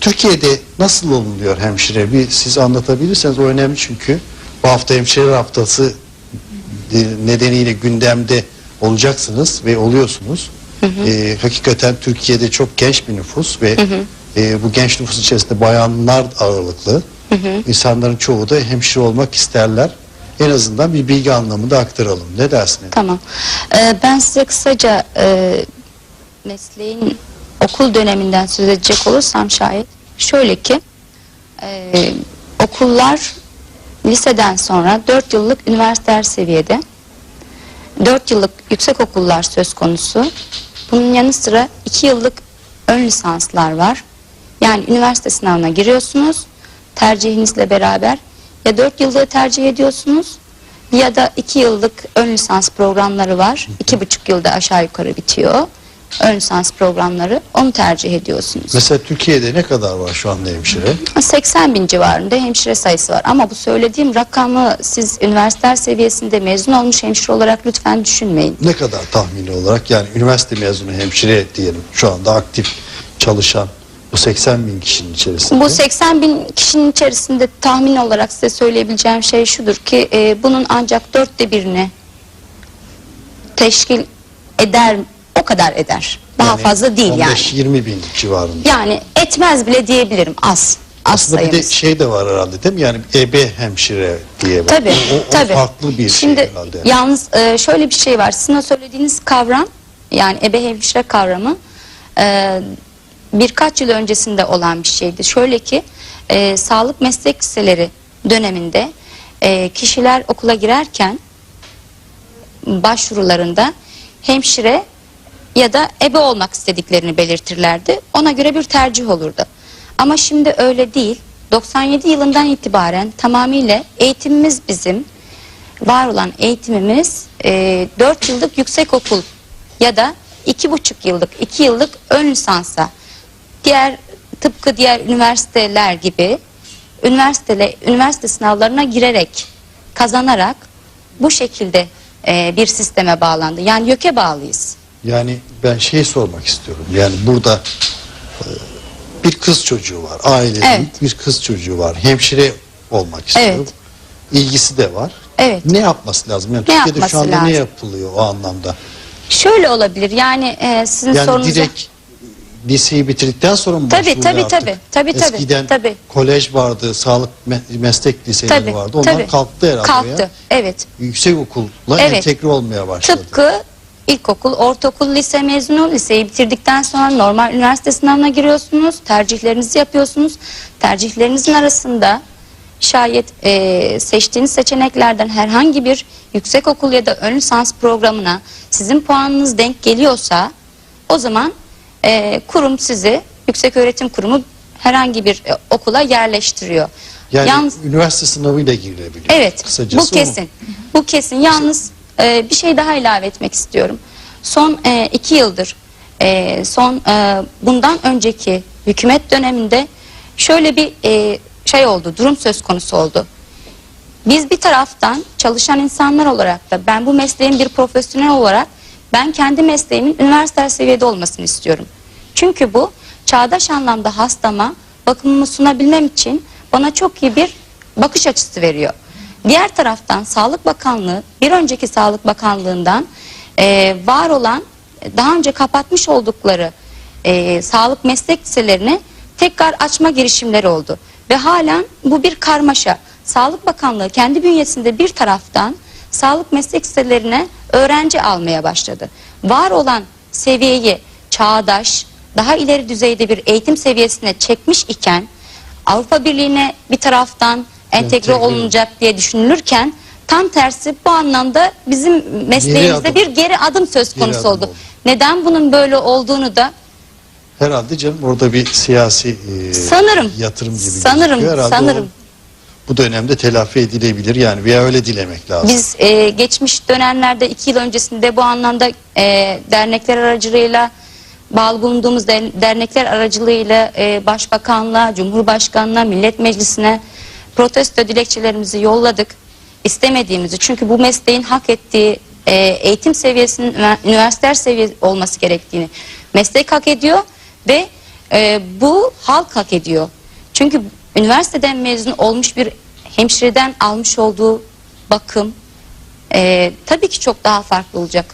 Türkiye'de nasıl olunuyor hemşire? Bir siz anlatabilirseniz o önemli çünkü bu hafta hemşire haftası nedeniyle gündemde olacaksınız ve oluyorsunuz. E, hakikaten Türkiye'de çok genç bir nüfus ve e, bu genç nüfus içerisinde bayanlar ağırlıklı. İnsanların çoğu da hemşire olmak isterler. En azından bir bilgi anlamında aktaralım. Ne dersiniz? Tamam. Ee, ben size kısaca e, mesleğin okul döneminden söz edecek olursam şayet şöyle ki e, okullar liseden sonra 4 yıllık üniversite seviyede 4 yıllık yüksek okullar söz konusu. Bunun yanı sıra 2 yıllık ön lisanslar var. Yani üniversite sınavına giriyorsunuz tercihinizle beraber ya 4 yıllığı tercih ediyorsunuz ya da 2 yıllık ön lisans programları var. 2,5 yılda aşağı yukarı bitiyor. Ön lisans programları onu tercih ediyorsunuz. Mesela Türkiye'de ne kadar var şu anda hemşire? 80 bin civarında hemşire sayısı var. Ama bu söylediğim rakamı siz üniversiteler seviyesinde mezun olmuş hemşire olarak lütfen düşünmeyin. Ne kadar tahmini olarak yani üniversite mezunu hemşire diyelim şu anda aktif çalışan bu 80 bin kişinin içerisinde. Bu 80 bin kişinin içerisinde tahmin olarak size söyleyebileceğim şey şudur ki e, bunun ancak dörtte birini teşkil eder, o kadar eder. Daha Yani fazla değil yani. 15-20 bin civarında. Yani etmez bile diyebilirim az. Az Aslında bir de sayımız. şey de var herhalde değil mi? Yani ebe hemşire diye var. Tabii, O, o tabii. farklı bir Şimdi şey herhalde. yalnız e, şöyle bir şey var. Sizin o söylediğiniz kavram yani ebe hemşire kavramı e, birkaç yıl öncesinde olan bir şeydi. Şöyle ki e, sağlık meslek liseleri döneminde e, kişiler okula girerken başvurularında hemşire ya da ebe olmak istediklerini belirtirlerdi. Ona göre bir tercih olurdu. Ama şimdi öyle değil. 97 yılından itibaren tamamıyla eğitimimiz bizim var olan eğitimimiz e, 4 yıllık yüksek okul ya da 2,5 yıllık 2 yıllık ön lisansa diğer tıpkı diğer üniversiteler gibi üniversitele üniversite sınavlarına girerek kazanarak bu şekilde e, bir sisteme bağlandı. Yani YÖK'e bağlıyız. Yani ben şey sormak istiyorum. Yani burada e, bir kız çocuğu var. Ailenin Evet. bir kız çocuğu var. Hemşire olmak istiyor. Evet. İlgisi de var. Evet. Ne yapması lazım? Yani Ne Türkiye'de yapması şu anda lazım? ne yapılıyor o anlamda? Şöyle olabilir. Yani e, sizin Yani sorunuza direkt liseyi bitirdikten sonra mı Tabii, başvuruluyor tabii, artık? tabii. Tabii, tabii, Eskiden tabii. kolej vardı, sağlık me- meslek liseleri tabii, vardı. Onlar tabii. kalktı herhalde Kalktı. ya. Evet. Yüksek okulla Evet. entegre olmaya başladı. Tıpkı ilkokul, ortaokul, lise mezunu, liseyi bitirdikten sonra normal üniversite sınavına giriyorsunuz, tercihlerinizi yapıyorsunuz. Tercihlerinizin arasında şayet e, seçtiğiniz seçeneklerden herhangi bir yüksek okul ya da ön lisans programına sizin puanınız denk geliyorsa o zaman e, kurum sizi, yüksek öğretim kurumu herhangi bir e, okula yerleştiriyor. Yani Yalnız- üniversite sınavıyla girilebiliyor. Evet, Kısacası bu o. kesin. Bu kesin. Yalnız e, bir şey daha ilave etmek istiyorum. Son e, iki yıldır, e, son e, bundan önceki hükümet döneminde şöyle bir e, şey oldu, durum söz konusu oldu. Biz bir taraftan çalışan insanlar olarak da ben bu mesleğin bir profesyonel olarak ben kendi mesleğimin üniversite seviyede olmasını istiyorum. Çünkü bu çağdaş anlamda hastama bakımımı sunabilmem için bana çok iyi bir bakış açısı veriyor. Diğer taraftan Sağlık Bakanlığı bir önceki Sağlık Bakanlığından e, var olan daha önce kapatmış oldukları e, sağlık meslek liselerini tekrar açma girişimleri oldu. Ve halen bu bir karmaşa. Sağlık Bakanlığı kendi bünyesinde bir taraftan sağlık meslek liselerine öğrenci almaya başladı. Var olan seviyeyi çağdaş, daha ileri düzeyde bir eğitim seviyesine çekmiş iken Avrupa Birliği'ne bir taraftan entegre olunacak diye düşünülürken tam tersi bu anlamda bizim mesleğimizde adım. bir geri adım söz Geri konusu adım oldu. oldu. Neden bunun böyle olduğunu da Herhalde canım orada bir siyasi e, Sanırım. yatırım gibi Sanırım, gözüküyor. Herhalde sanırım. o bu dönemde telafi edilebilir yani veya öyle dilemek lazım. Biz e, geçmiş dönemlerde iki yıl öncesinde bu anlamda e, dernekler aracılığıyla bağlı bulunduğumuz der- dernekler aracılığıyla e, Başbakanlığa, Cumhurbaşkanlığına, Millet Meclisi'ne protesto dilekçelerimizi yolladık. İstemediğimizi çünkü bu mesleğin hak ettiği e, eğitim seviyesinin ünivers- üniversiteler seviyesi olması gerektiğini meslek hak ediyor ve e, bu halk hak ediyor. Çünkü üniversiteden mezun olmuş bir hemşireden almış olduğu bakım e, tabii ki çok daha farklı olacak.